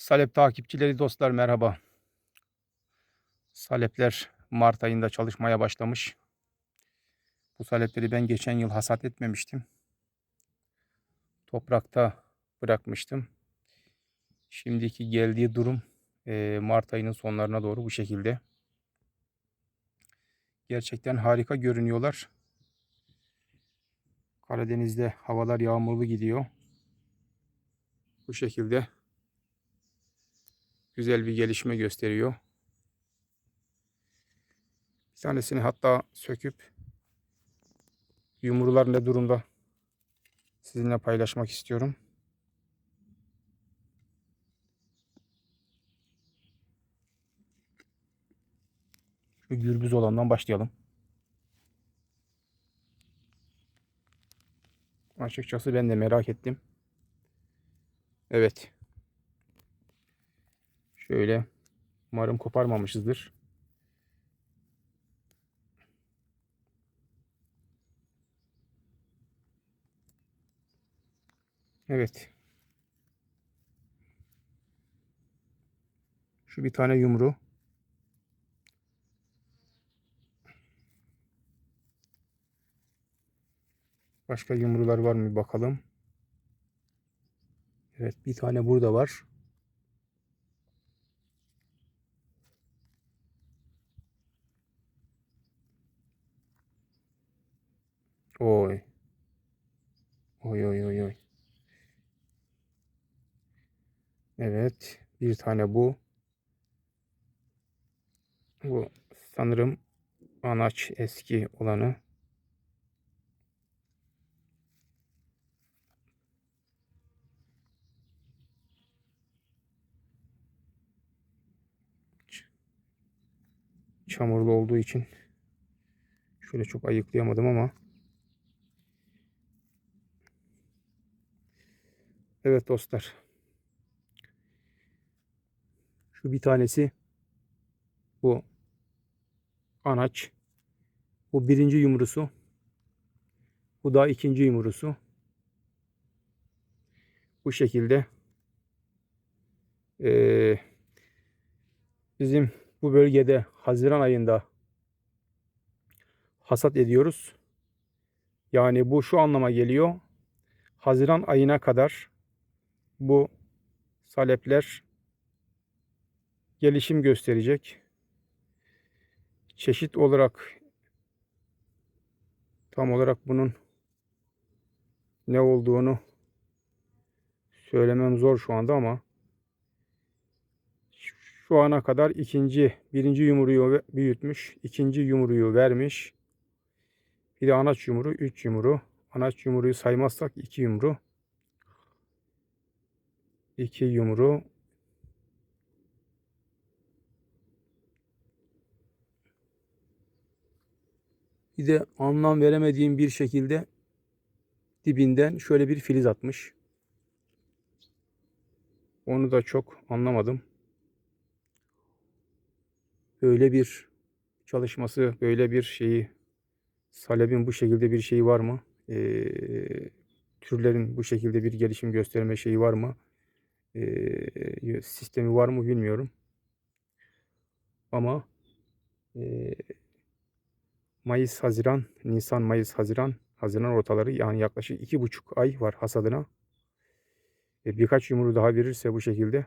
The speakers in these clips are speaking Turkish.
Salep takipçileri dostlar merhaba. Salepler Mart ayında çalışmaya başlamış. Bu salepleri ben geçen yıl hasat etmemiştim. Toprakta bırakmıştım. Şimdiki geldiği durum eee, Mart ayının sonlarına doğru bu şekilde. Gerçekten harika görünüyorlar. Karadeniz'de havalar yağmurlu gidiyor. Bu şekilde güzel bir gelişme gösteriyor. Bir tanesini hatta söküp yumrular ne durumda sizinle paylaşmak istiyorum. Şu gürbüz olandan başlayalım. Açıkçası ben de merak ettim. Evet. Şöyle umarım koparmamışızdır. Evet. Şu bir tane yumru. Başka yumrular var mı bakalım. Evet bir tane burada var. Oy. Oy oy oy oy. Evet. Bir tane bu. Bu sanırım anaç eski olanı. Çamurlu olduğu için şöyle çok ayıklayamadım ama Evet dostlar. Şu bir tanesi bu anaç. Bu birinci yumrusu. Bu da ikinci yumrusu. Bu şekilde eee, bizim bu bölgede Haziran ayında hasat ediyoruz. Yani bu şu anlama geliyor. Haziran ayına kadar bu salepler gelişim gösterecek. Çeşit olarak tam olarak bunun ne olduğunu söylemem zor şu anda ama şu ana kadar ikinci, birinci yumruyu büyütmüş, ikinci yumruyu vermiş. Bir de anaç yumru, üç yumru. Anaç yumruyu saymazsak iki yumru. İki yumru. Bir de anlam veremediğim bir şekilde dibinden şöyle bir filiz atmış. Onu da çok anlamadım. Böyle bir çalışması, böyle bir şeyi, salebin bu şekilde bir şeyi var mı? Ee, türlerin bu şekilde bir gelişim gösterme şeyi var mı? Ee, sistemi var mı bilmiyorum. Ama ee, Mayıs, Haziran, Nisan, Mayıs, Haziran, Haziran ortaları yani yaklaşık iki buçuk ay var hasadına. E, birkaç yumru daha verirse bu şekilde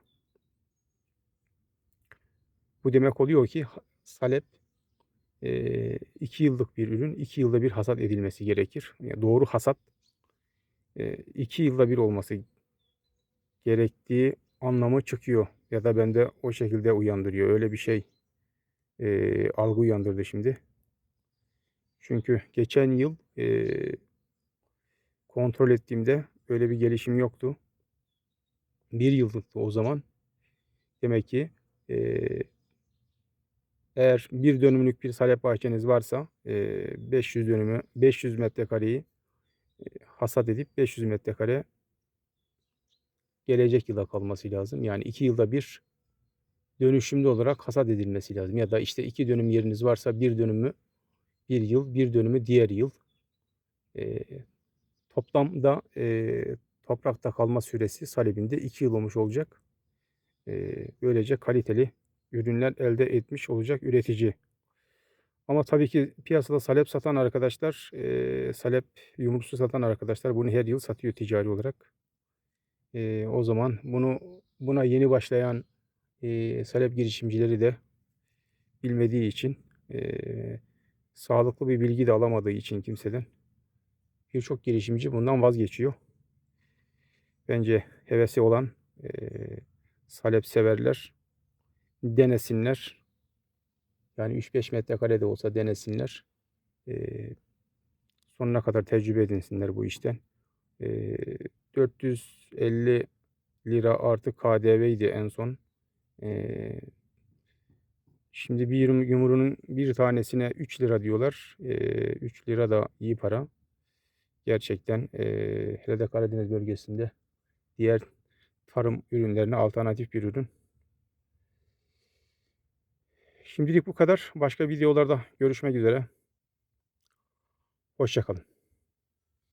bu demek oluyor ki salep e, iki yıllık bir ürün, iki yılda bir hasat edilmesi gerekir. Yani doğru hasat e, iki yılda bir olması gerektiği anlamı çıkıyor. Ya da bende o şekilde uyandırıyor. Öyle bir şey e, algı uyandırdı şimdi. Çünkü geçen yıl e, kontrol ettiğimde öyle bir gelişim yoktu. Bir yıllıktı o zaman. Demek ki e, eğer bir dönümlük bir salep bahçeniz varsa e, 500 dönümü 500 metrekareyi hasat edip 500 metrekare gelecek yıla kalması lazım. Yani iki yılda bir dönüşümlü olarak hasat edilmesi lazım. Ya da işte iki dönüm yeriniz varsa bir dönümü bir yıl, bir dönümü diğer yıl. E, toplamda e, toprakta kalma süresi salebinde iki yıl olmuş olacak. Eee, böylece kaliteli ürünler elde etmiş olacak üretici. Ama tabii ki piyasada salep satan arkadaşlar, eee, salep yumurtası satan arkadaşlar bunu her yıl satıyor ticari olarak. Eee, o zaman bunu buna yeni başlayan, eee, salep girişimcileri de bilmediği için, eee, sağlıklı bir bilgi de alamadığı için kimseden birçok girişimci bundan vazgeçiyor. Bence hevesi olan, eee, salep severler denesinler. Yani 3-5 metrekare de olsa denesinler. Eee, sonuna kadar tecrübe edinsinler bu işten. Eee, 450 lira artı KDV'ydi en son. Eee, şimdi bir yum yumruğunun bir tanesine 3 lira diyorlar. Eee, 3 lira da iyi para. Gerçekten, eee, hele de Karadeniz bölgesinde diğer tarım ürünlerine alternatif bir ürün. Şimdilik bu kadar. Başka videolarda görüşmek üzere. Hoşça kalın.